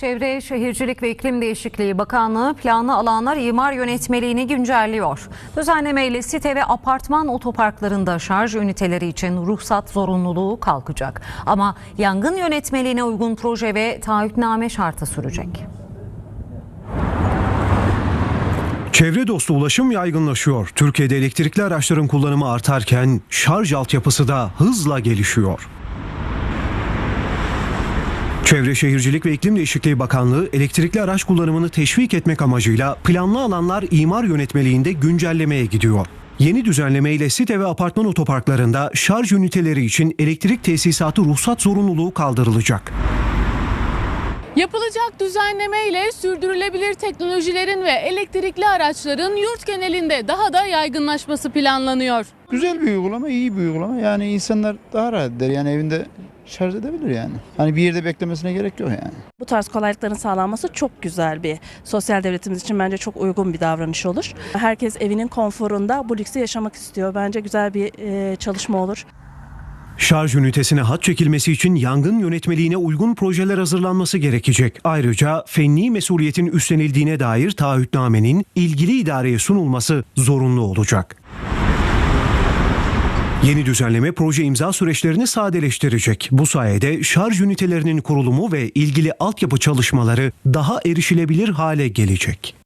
Çevre, Şehircilik ve İklim Değişikliği Bakanlığı planlı alanlar imar yönetmeliğini güncelliyor. Düzenlemeyle site ve apartman otoparklarında şarj üniteleri için ruhsat zorunluluğu kalkacak. Ama yangın yönetmeliğine uygun proje ve taahhütname şartı sürecek. Çevre dostu ulaşım yaygınlaşıyor. Türkiye'de elektrikli araçların kullanımı artarken şarj altyapısı da hızla gelişiyor. Çevre Şehircilik ve İklim Değişikliği Bakanlığı elektrikli araç kullanımını teşvik etmek amacıyla planlı alanlar imar yönetmeliğinde güncellemeye gidiyor. Yeni düzenleme ile site ve apartman otoparklarında şarj üniteleri için elektrik tesisatı ruhsat zorunluluğu kaldırılacak. Yapılacak düzenleme ile sürdürülebilir teknolojilerin ve elektrikli araçların yurt genelinde daha da yaygınlaşması planlanıyor. Güzel bir uygulama, iyi bir uygulama. Yani insanlar daha rahat eder. Yani evinde şarj edebilir yani. Hani bir yerde beklemesine gerek yok yani. Bu tarz kolaylıkların sağlanması çok güzel bir sosyal devletimiz için bence çok uygun bir davranış olur. Herkes evinin konforunda bu lüksü yaşamak istiyor. Bence güzel bir e, çalışma olur. Şarj ünitesine hat çekilmesi için yangın yönetmeliğine uygun projeler hazırlanması gerekecek. Ayrıca fenni mesuliyetin üstlenildiğine dair taahhütnamenin ilgili idareye sunulması zorunlu olacak. Yeni düzenleme proje imza süreçlerini sadeleştirecek. Bu sayede şarj ünitelerinin kurulumu ve ilgili altyapı çalışmaları daha erişilebilir hale gelecek.